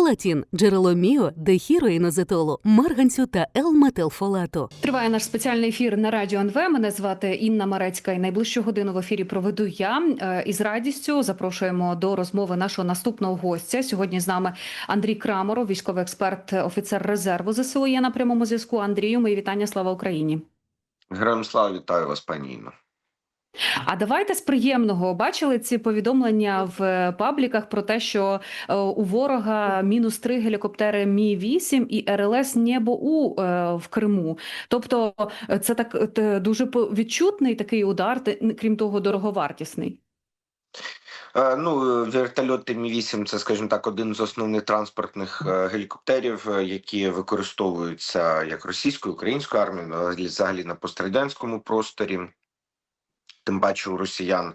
Фолатін – джерело міо, дехіроїнозетолу, марганцю та Л-метилфолату. Триває наш спеціальний ефір на радіо НВ. Мене звати Інна Марецька. І найближчу годину в ефірі проведу я. Е, І з радістю запрошуємо до розмови нашого наступного гостя. Сьогодні з нами Андрій Краморов, військовий експерт, офіцер резерву ЗСУ. Є на прямому зв'язку. Андрію, мої вітання. Слава Україні. Героям слава вітаю вас, пані Інно. А давайте з приємного бачили ці повідомлення в е, пабліках про те, що е, у ворога мінус три гелікоптери Мі 8 і РЛС Небо У е, в Криму. Тобто, це так дуже відчутний такий удар, крім того, дороговартісний. Ну, вертольоти Мі 8 це, скажімо так, один з основних транспортних гелікоптерів, які використовуються як російською, українською армією, взагалі на пострадянському просторі. Тим паче у росіян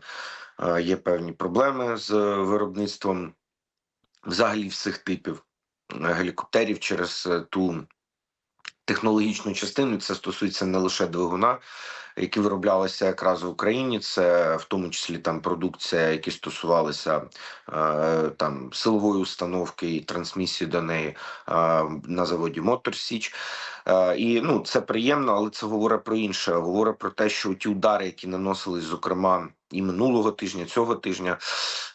е, є певні проблеми з виробництвом взагалі всіх типів е, гелікоптерів через е, ту технологічну частину. Це стосується не лише двигуна, які вироблялися якраз в Україні. Це в тому числі там продукція, які стосувалися е, там силової установки і трансмісії до неї е, на заводі Мотор Січ. Е, і ну це приємно, але це говорить про інше. Говорить про те, що ті удари, які наносились, зокрема. І минулого тижня, цього тижня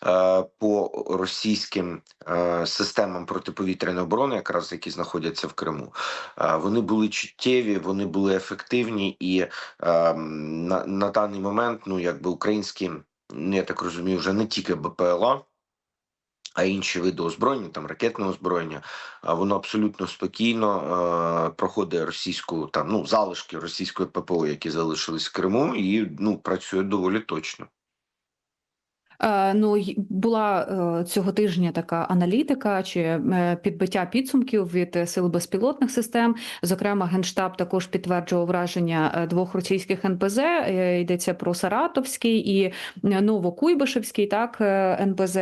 е, по російським е, системам протиповітряної оборони, якраз які знаходяться в Криму, е, вони були чуттєві, вони були ефективні, і на, на даний момент, ну якби українські, ну, я так розумію, вже не тільки БПЛА, а інші види озброєння, там ракетне озброєння, воно абсолютно спокійно е, проходить російську там ну залишки російської ППО, які залишились в Криму, і ну працює доволі точно. Е, Ну була е, цього тижня така аналітика чи е, підбиття підсумків від сил безпілотних систем. Зокрема, генштаб також підтверджував враження двох російських НПЗ. Йдеться про Саратовський і Новокуйбишевський, так НПЗ.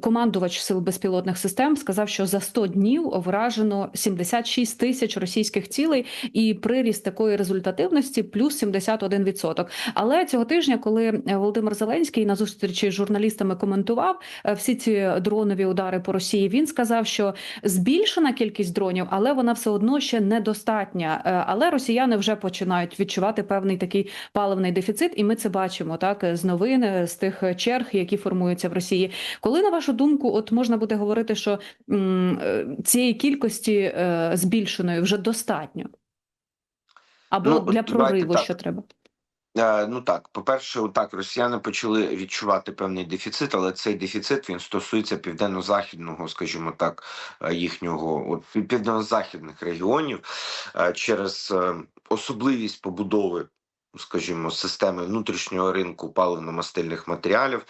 Командувач сил безпілотних систем сказав, що за 100 днів вражено 76 тисяч російських цілей, і приріст такої результативності плюс 71%. Але цього тижня, коли Володимир Зеленський на зустрічі з журналістами коментував е, всі ці дронові удари по Росії, він сказав, що збільшена кількість дронів, але вона все одно ще недостатня. Е, Але росіяни вже починають відчувати певний такий паливний дефіцит, і ми це бачимо так з новин, е, з тих черг, які формуються в Росії. Коли на вашу думку, от можна буде говорити, що м, цієї кількості збільшеної вже достатньо? Або Ну, для давайте прориву, так. що треба? Е, Ну так, по-перше, так, росіяни почали відчувати певний дефіцит, але цей дефіцит він стосується південно-західного, скажімо так, е, їхнього от південно-західних регіонів е, через особливість побудови. Скажімо, системи внутрішнього ринку паливно-мастильних матеріалів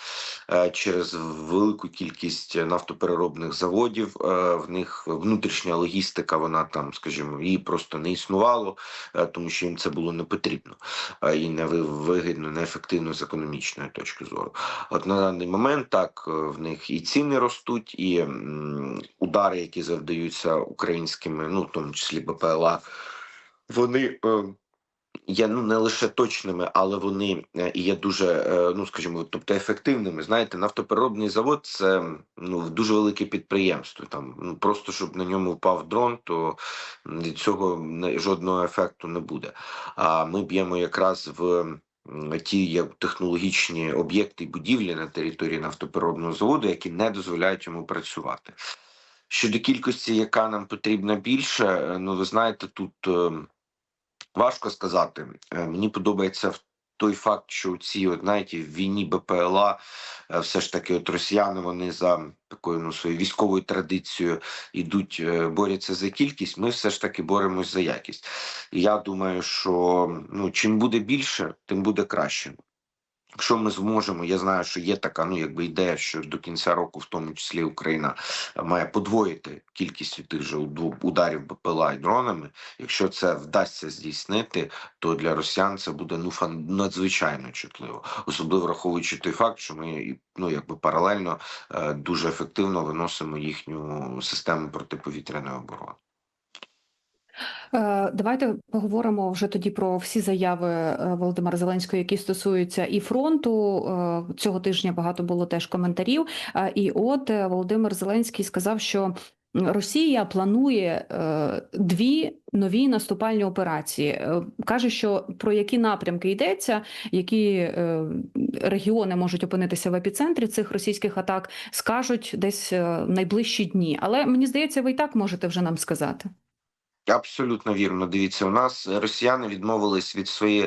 е, через велику кількість нафтопереробних заводів. е, В них внутрішня логістика, вона там, скажімо, її просто не існувало, е, тому що їм це було не потрібно і не ви- вигідно, неефективно з економічної точки зору. От на даний момент так в них і ціни ростуть, і удари, які завдаються українськими, ну в тому числі БПЛА, вони. Є ну не лише точними, але вони е, є дуже, е, ну скажімо, тобто ефективними. Знаєте, нафтопереробний завод це ну дуже велике підприємство. Там ну просто щоб на ньому впав дрон, то від цього жодного ефекту не буде. А ми б'ємо якраз в ті як технологічні об'єкти і будівлі на території нафтопереробного заводу, які не дозволяють йому працювати. Щодо кількості, яка нам потрібна більше, е, ну ви знаєте, тут е, важко сказати. Е, Мені подобається той факт, що ці, от знаєте, в війні БПЛА е, все ж таки от росіяни вони за такою ну, своєю військовою традицією ідуть, е, борються за кількість. Ми все ж таки боремось за якість. І я думаю, що ну чим буде більше, тим буде краще. Якщо ми зможемо, я знаю, що є така ну якби ідея, що до кінця року, в тому числі Україна е, має подвоїти кількість тих же ударів БПЛА і дронами. Якщо це вдасться здійснити, то для росіян це буде ну фан надзвичайно чутливо, особливо враховуючи той факт, що ми ну якби паралельно е, дуже ефективно виносимо їхню систему протиповітряної оборони. Е, Давайте поговоримо вже тоді про всі заяви е, Володимира Зеленського, які стосуються і фронту. Е, Цього тижня багато було теж коментарів. І от Володимир Зеленський сказав, що Росія планує дві нові наступальні операції. Каже, що про які напрямки йдеться, які регіони можуть опинитися в епіцентрі цих російських атак, скажуть десь е, найближчі дні. Але мені здається, ви і так можете вже нам сказати. Абсолютно вірно. Дивіться, у нас росіяни відмовились від своєї,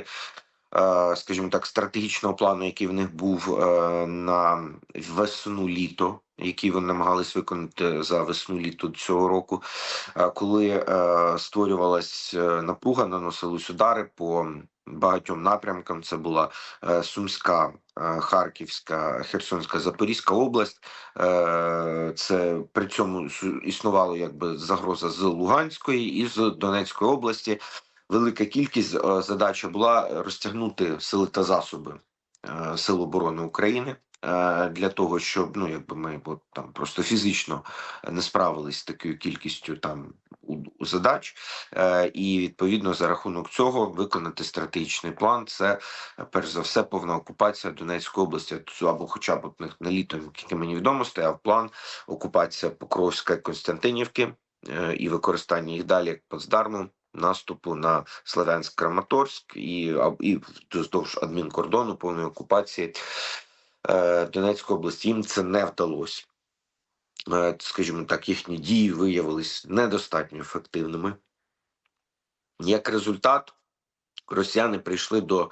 е, скажімо так, стратегічного плану, який в них був е, на весну літо, який вони намагались виконати за весну літо цього року, Е, коли е, створювалась напруга, наносились удари по багатьом напрямкам. Це була Сумська, Харківська, Херсонська, Запорізька область. Е, Це при цьому існувала якби загроза з Луганської і з Донецької області. Велика кількість е, задача була розтягнути сили та засоби е, Сил оборони України е, для того, щоб ну якби ми от, там просто фізично не справились з такою кількістю там у, задач, е, і відповідно за рахунок цього виконати стратегічний план. Це е, перш за все повна окупація Донецької області, або хоча б от них на літо, який мені відомо, стояв план окупація Покровська Константинівки е, і використання їх далі як плацдарму наступу на Славянськ Краматорськ і, і вздовж адмінкордону повної окупації е, Донецької області. Їм це не вдалося. Е, Скажімо так, їхні дії виявились недостатньо ефективними. Як результат, росіяни прийшли до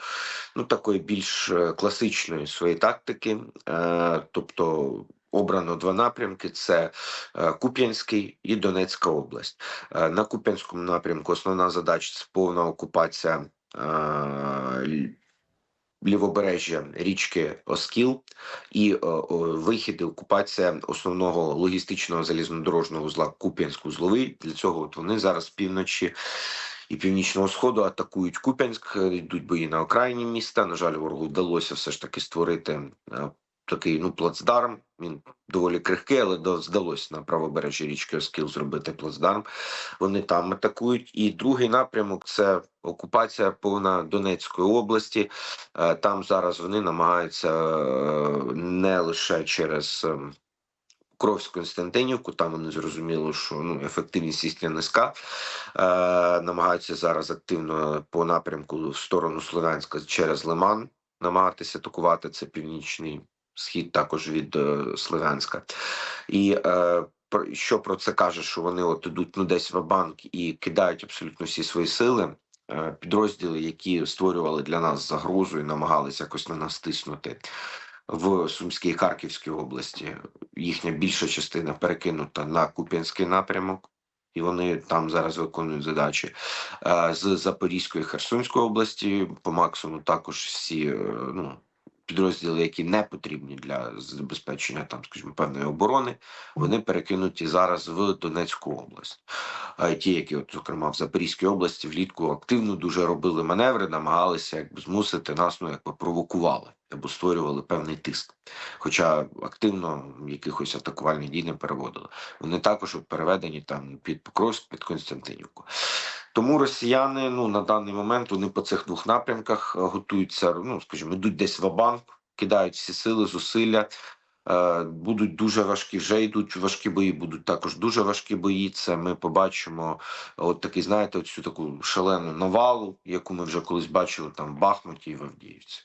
ну, такої більш е, класичної своєї тактики, е, тобто обрано два напрямки: це е, Куп'янський і Донецька область. Е, На Куп'янському напрямку основна задача це повна окупація е, лівобережжя річки Оскіл і е, вихід окупація основного логістичного залізнодорожного узла Куп'янськ-Узловий. Для цього от вони зараз півночі і північного сходу атакують Куп'янськ, йдуть бої на окраїні міста. На жаль, ворогу вдалося все ж таки створити е, такий ну плацдарм. Він доволі крихкий, але вдалося на правобережжі річки Оскіл зробити плацдарм. Вони там атакують. І другий напрямок це окупація повна Донецької області. Е, Там зараз вони намагаються е, не лише через. ем, Покровську Константинівку, там вони зрозуміли, що ну ефективність їхня низька. Е, намагаються зараз активно по напрямку в сторону Слов'янська через Лиман намагатися атакувати. Це північний схід, також від е, Слов'янська. І е, про що про це каже, що вони от ідуть ну десь в банк і кидають абсолютно всі свої сили. Е, Підрозділи, які створювали для нас загрозу і намагалися якось на нас тиснути в Сумській і Харківській області. Їхня більша частина перекинута на Куп'янський напрямок, і вони там зараз виконують задачі. З Запорізької і Херсонської області по максимуму також всі ну, підрозділи, які не потрібні для забезпечення там, скажімо, певної оборони, вони перекинуті зараз в Донецьку область. Ті, які, от, зокрема, в Запорізькій області влітку активно дуже робили маневри, намагалися якби змусити нас, ну якби провокували або створювали певний тиск. Хоча активно якихось атакувальних дій не переводили. Вони також переведені там під Покровськ, під Константинівку. Тому росіяни ну на даний момент вони по цих двох напрямках е, готуються, ну скажімо, йдуть десь в банк кидають всі сили, зусилля. Е, Будуть дуже важкі, вже йдуть важкі бої, будуть також дуже важкі бої. Це ми побачимо от такий, знаєте, цю таку шалену навалу, яку ми вже колись бачили там в Бахмуті і в Авдіївці.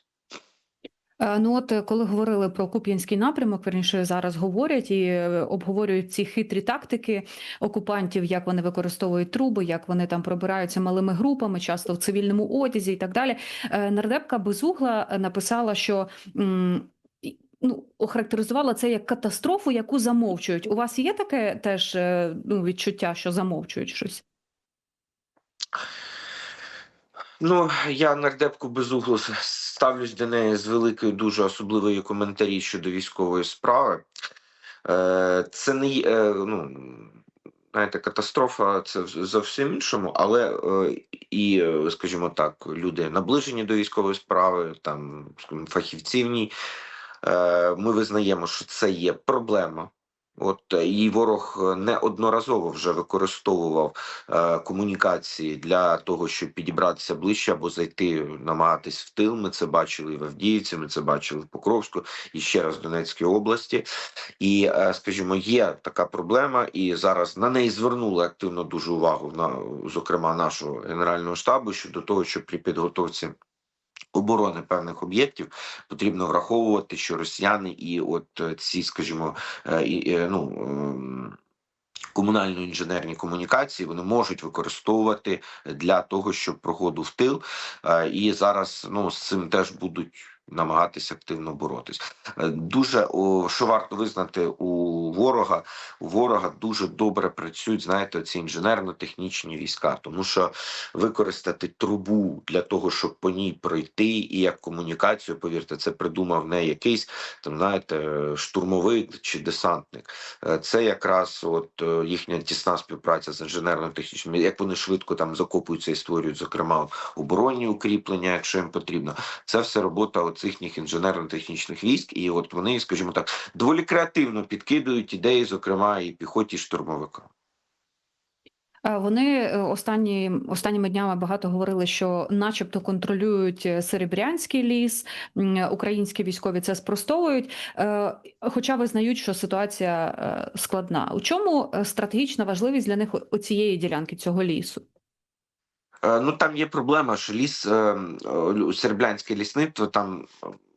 Е, Ну, от е, коли говорили про Куп'янський напрямок, верніше зараз говорять і е, обговорюють ці хитрі тактики окупантів, як вони використовують труби, як вони там пробираються малими групами, часто в цивільному одязі і так далі. Нардепка Безугла написала, що. Ну, охарактеризувала це як катастрофу, яку замовчують. У вас є таке теж ну, відчуття, що замовчують щось? Ну, я нардепку безугло ставлюсь до неї з великою, дуже особливою коментарі щодо військової справи. Е, Це не е, ну, знаєте, катастрофа це зовсім іншому, але е, і, скажімо так, люди наближені до військової справи, там фахівці в ній. Ми визнаємо, що це є проблема От е, і ворог е, неодноразово вже використовував е, комунікації для того, щоб підібратися ближче або зайти, намагатись в тил. Ми це бачили в Авдіївці, ми це бачили в Покровську і ще раз в Донецькій області. І, е, скажімо, є така проблема, і зараз на неї звернули активно дуже увагу на зокрема нашого генерального штабу щодо того, що при підготовці. Оборони певних об'єктів потрібно враховувати, що росіяни і от е, ці, скажімо, е, і, е, ну. ем, Комунально-інженерні комунікації вони можуть використовувати для того, щоб проходу в тил, і зараз ну з цим теж будуть намагатися активно боротись. Е, Дуже о, що варто визнати у ворога, у ворога дуже добре працюють, знаєте, ці інженерно-технічні війська, тому що використати трубу для того, щоб по ній пройти, і як комунікацію, повірте, це придумав не якийсь там, знаєте, штурмовик чи десантник. Е, Це якраз от е, їхня тісна співпраця з інженерно-технічними, як вони швидко там закопуються і створюють, зокрема, оборонні укріплення, якщо їм потрібно. Це все робота от їхніх інженерно-технічних військ, і от вони, скажімо так, доволі креативно підкидують ідеї, зокрема, і піхоті і Вони е, останні останніми днями багато говорили, що, начебто, контролюють е, Серебрянський ліс. Українські військові це спростовують, е, хоча визнають, що ситуація складна. У чому стратегічна важливість для них оцієї ділянки цього лісу? Е, Ну там є проблема, що ліс е, серблянське лісництво, там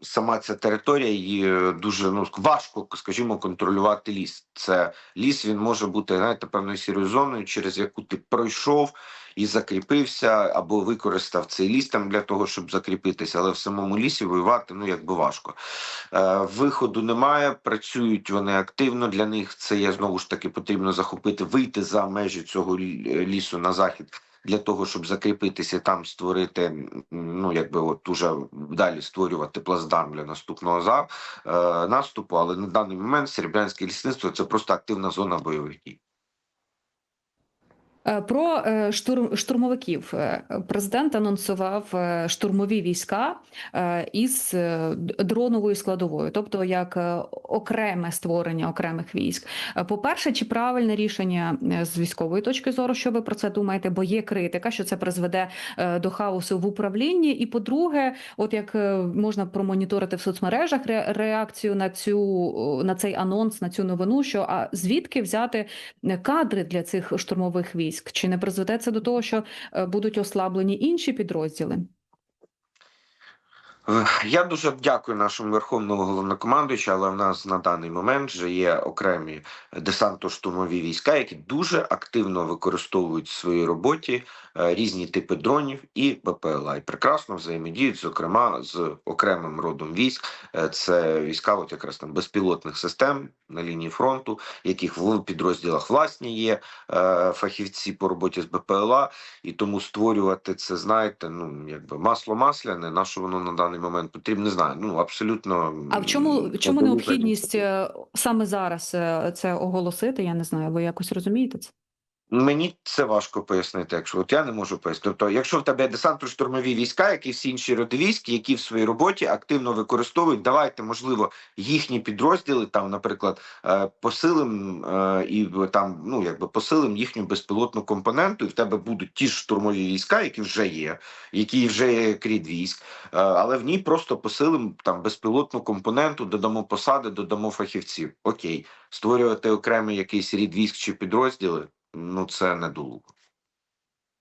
сама ця територія її е, дуже ну важко, скажімо, контролювати ліс. Це ліс він може бути знаєте, певною сірою зоною, через яку ти пройшов і закріпився, або використав цей ліс там для того, щоб закріпитися, але в самому лісі воювати ну якби важко. Виходу немає, працюють вони активно. Для них це є знову ж таки потрібно захопити, вийти за межі цього лісу на захід для того, щоб закріпитися, там створити, ну якби от уже далі створювати плацдарм для наступного за е, наступу. Але на даний момент серебрянське лісництво це просто активна зона бойових дій. Е, Про е, штурм штурмовиків Е, президент анонсував штурмові війська із дроновою складовою, тобто як окреме створення окремих військ. Е, По-перше, чи правильне рішення з військової точки зору, що ви про це думаєте? Бо є критика, що це призведе до хаосу в управлінні. І по-друге, от як можна промоніторити в соцмережах реакцію на цю на цей анонс, на цю новину, що а звідки взяти кадри для цих штурмових військ? Чи не призведе це до того, що е, будуть ослаблені інші підрозділи? Е, Я дуже дякую нашому верховному головнокомандуючу, але в нас на даний момент вже є окремі десантно-штурмові війська, які дуже активно використовують в своїй роботі е, різні типи дронів і БПЛА, і прекрасно взаємодіють, зокрема з окремим родом військ. Е, Це війська, от якраз там безпілотних систем на лінії фронту, яких в підрозділах власні є фахівці по роботі з БПЛА, і тому створювати це, знаєте, ну якби масло масляне, на що воно на даний момент потрібно, не знаю. Ну абсолютно. А в чому, чому необхідність е, саме зараз е, це оголосити? Я не знаю, ви якось розумієте це? Мені це важко пояснити, якщо от я не можу пояснити. Тобто, якщо в тебе десантно-штурмові війська, як і всі інші роди військ, які в своїй роботі активно використовують, давайте, можливо, їхні підрозділи там, наприклад, е, посилим е, і там, ну якби посилим їхню безпілотну компоненту, і в тебе будуть ті ж штурмові війська, які вже є, які вже є крід військ, е, але в ній просто посилим там безпілотну компоненту, додамо посади, додамо фахівців. Окей, створювати окремий якийсь рід військ чи підрозділи. Ну, це недолуго.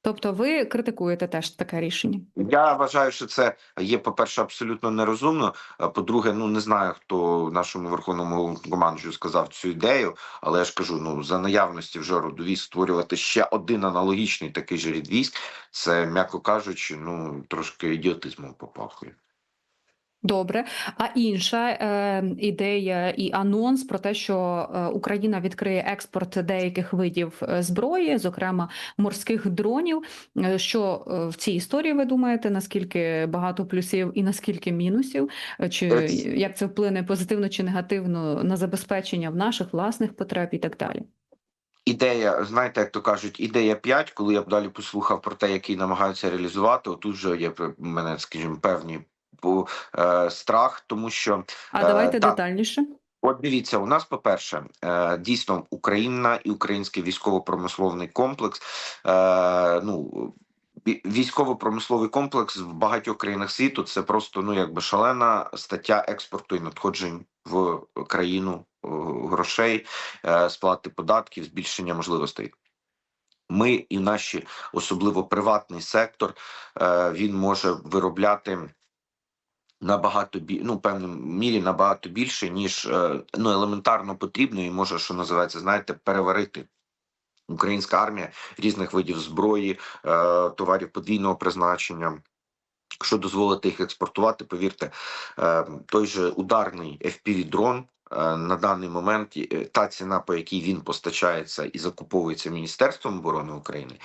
Тобто, ви критикуєте теж таке рішення? Я вважаю, що це є, по-перше, абсолютно нерозумно. По-друге, ну не знаю, хто нашому верховному команджу сказав цю ідею, але я ж кажу: ну за наявності вже роду створювати ще один аналогічний такий же рід військ. Це, м'яко кажучи, ну трошки ідіотизмом попахує. Добре. А інша е, ідея і анонс про те, що е, Україна відкриє експорт деяких видів е, зброї, зокрема морських дронів. Е, Що в цій історії ви думаєте? Наскільки багато плюсів і наскільки мінусів? Чи як це вплине позитивно чи негативно на забезпечення в наших власних потреб і так далі? Ідея, знаєте, як то кажуть, ідея 5, коли я б далі послухав про те, який намагаються реалізувати, отут вже є в мене, скажімо, певні по, е, страх, тому що А Е, давайте так. детальніше. От дивіться, у нас, по-перше, е, дійсно Україна і український військово-промисловий комплекс. Ну військово-промисловий комплекс в багатьох країнах світу це просто ну якби шалена стаття експорту і надходжень в країну грошей, сплати податків, збільшення можливостей. Ми і наші, особливо приватний сектор, він може виробляти набагато бі... ну, в певній мірі набагато більше, ніж е, ну, елементарно потрібно, і може, що називається, знаєте, переварити. Українська армія різних видів зброї, е, товарів подвійного призначення. Що дозволити їх експортувати, повірте, е, той же ударний FPV-дрон е, на даний момент та ціна, по якій він постачається і закуповується Міністерством оборони України,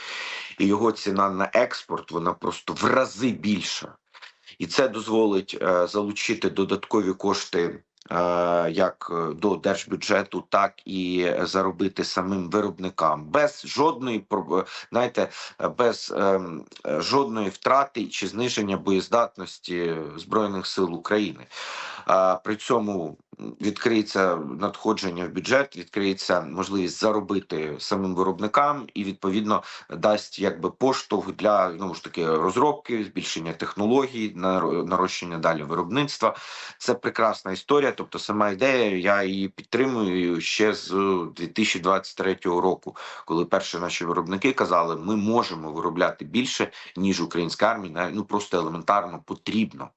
і його ціна на експорт вона просто в рази більша. І це дозволить е, залучити додаткові кошти е, як е, до держбюджету, так і заробити самим виробникам без жодної знаєте, без ем, жодної втрати чи зниження боєздатності збройних сил України. Е, при цьому відкриється надходження в бюджет, відкриється можливість заробити самим виробникам, і відповідно дасть якби поштовх для ну ж таки розробки, збільшення технологій, наро- нарощення далі виробництва. Це прекрасна історія. Тобто, сама ідея, я її підтримую ще з 2023 року, коли перші наші виробники казали, ми можемо виробляти більше ніж українська армія, ну просто елементарно потрібно.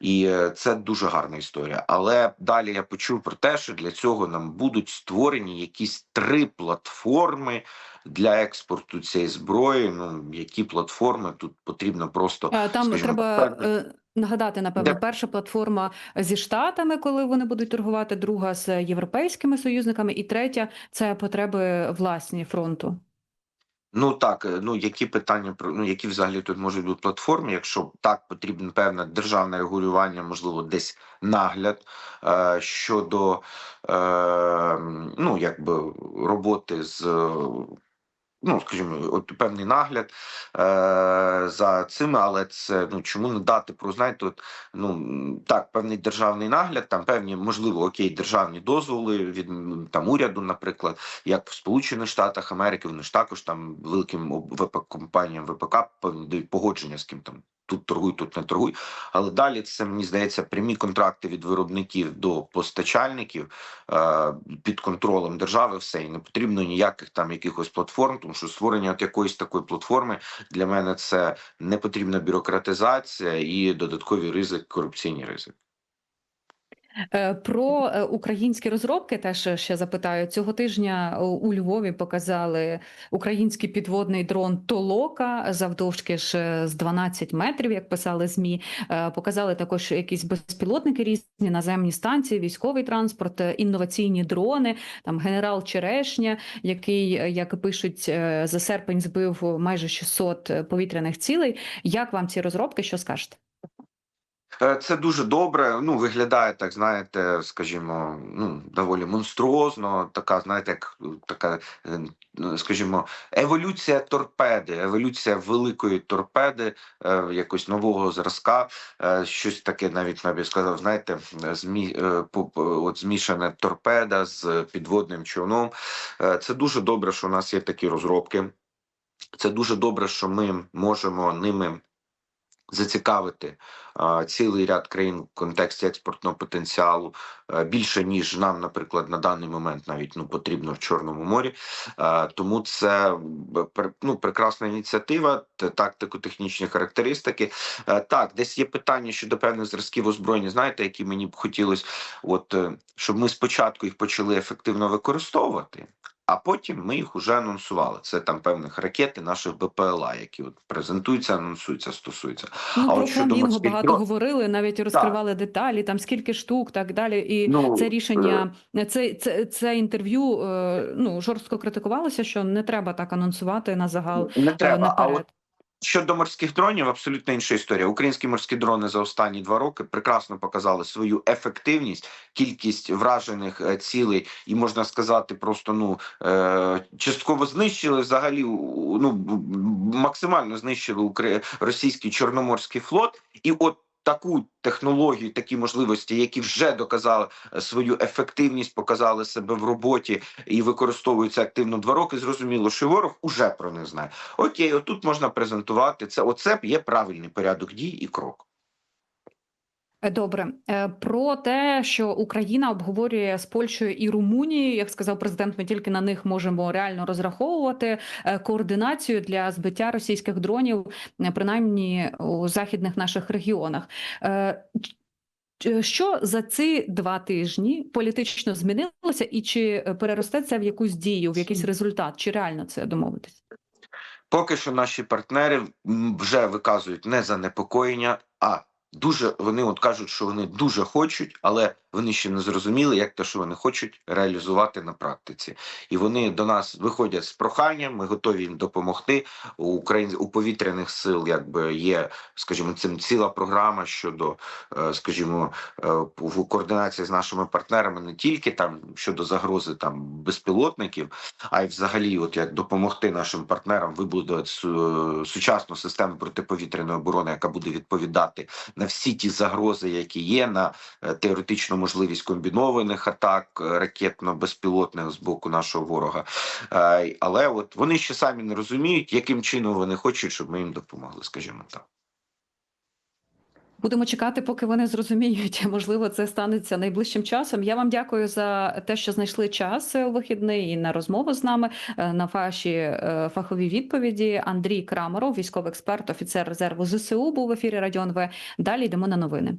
І е, це дуже гарна історія. Але далі я почув про те, що для цього нам будуть створені якісь три платформи для експорту цієї зброї. Ну які платформи тут потрібно просто Е, Там скажімо, треба так, е, нагадати, напевно, Де- перша платформа зі Штатами, коли вони будуть торгувати, друга з європейськими союзниками, і третя це потреби власні фронту. Ну так, е, ну які питання ну які взагалі тут можуть бути платформи, якщо так потрібно певне державне регулювання, можливо, десь нагляд е, щодо е, ну якби роботи з. Ну, скажімо, от певний нагляд е, за цими, але це ну чому не дати про знаєте, от, ну так, певний державний нагляд, там певні, можливо, окей, державні дозволи від там уряду, наприклад, як в Сполучених Штатах Америки, вони ж також там великим ВП компаніям ВПК дають погодження з ким там. Тут торгуй, тут не торгуй. Але далі це мені здається прямі контракти від виробників до постачальників е, під контролем держави. Все і не потрібно ніяких там якихось платформ, тому що створення от якоїсь такої платформи для мене це не потрібна бюрократизація і додаткові ризик, корупційні ризики. Е, Про е, українські розробки теж ще запитаю. Цього тижня у- у Львові показали український підводний дрон Толока завдовжки ж е, з 12 метрів, як писали ЗМІ. Е, Показали також якісь безпілотники різні, наземні станції, військовий транспорт, е, інноваційні дрони. Там генерал Черешня, який, е, як пишуть, е, за серпень збив майже 600 повітряних цілей. Як вам ці розробки? Що скажете? Е, Це дуже добре. Ну виглядає так, знаєте, скажімо, ну доволі монструозно. Така, знаєте, як така, е, ну, скажімо, еволюція торпеди, еволюція великої торпеди, е, якось нового зразка. Е, щось таке, навіть я б сказав, знаєте, змі, е, от змішана торпеда з підводним човном. Е, Це дуже добре, що у нас є такі розробки. Це дуже добре, що ми можемо ними зацікавити цілий ряд країн в контексті експортного потенціалу більше ніж нам, наприклад, на даний момент навіть ну потрібно в Чорному морі. Тому це ну, прекрасна ініціатива, тактико-технічні характеристики. Так, десь є питання щодо певних зразків озброєння. Знаєте, які мені б хотілося, от е, щоб ми спочатку їх почали ефективно використовувати. А потім ми їх уже анонсували. Це там певних ракет і наших БПЛА, які от презентуються, анонсуються, стосуються. Ну, А про от щодо морських багато говорили, навіть розкривали деталі, там скільки штук, так далі. І Ну, це рішення, це, це, це інтерв'ю е, ну, жорстко критикувалося, що не треба так анонсувати на загал Не треба наперед. А от. Щодо морських дронів, абсолютно інша історія. Українські морські дрони за останні два роки прекрасно показали свою ефективність, кількість вражених е, цілей, і можна сказати, просто ну е, частково знищили взагалі ну максимально знищили Украї російський чорноморський флот. І от таку технологію, такі можливості, які вже доказали е, свою ефективність, показали себе в роботі і використовуються активно два роки. Зрозуміло, що ворог уже про них знає. Окей, отут можна презентувати це. Оце є правильний порядок дій і крок. Е, Добре, Е, про те, що Україна обговорює з Польщею і Румунією, як сказав президент, ми тільки на них можемо реально розраховувати е, координацію для збиття російських дронів, принаймні у західних наших регіонах. Що за ці два тижні політично змінилося, і чи переросте це в якусь дію, в якийсь результат? Чи реально це домовитись? Поки що наші партнери вже виказують не занепокоєння, а дуже вони от кажуть, що вони дуже хочуть, але вони ще не зрозуміли, як те, що вони хочуть реалізувати на практиці. І вони до нас виходять з проханням. Ми готові їм допомогти. У Україн у повітряних сил, якби є, скажімо, цим ціла програма щодо, е, скажімо, е, в координації з нашими партнерами не тільки там щодо загрози там безпілотників, а й взагалі, от як допомогти нашим партнерам вибудувати сучасну систему протиповітряної оборони, яка буде відповідати на всі ті загрози, які є, на е, теоретичну можливість комбінованих атак е, ракетно-безпілотних з боку нашого ворога. Е, Але от вони ще самі не розуміють, яким чином вони хочуть, щоб ми їм допомогли, скажімо так. Будемо чекати, поки вони зрозуміють. Можливо, це станеться найближчим часом. Я вам дякую за те, що знайшли час е, у вихідний і на розмову з нами на ваші фахові відповіді. Андрій Крамаров, військовий експерт, офіцер резерву ЗСУ, був в ефірі Радіо НВ. Далі йдемо на новини.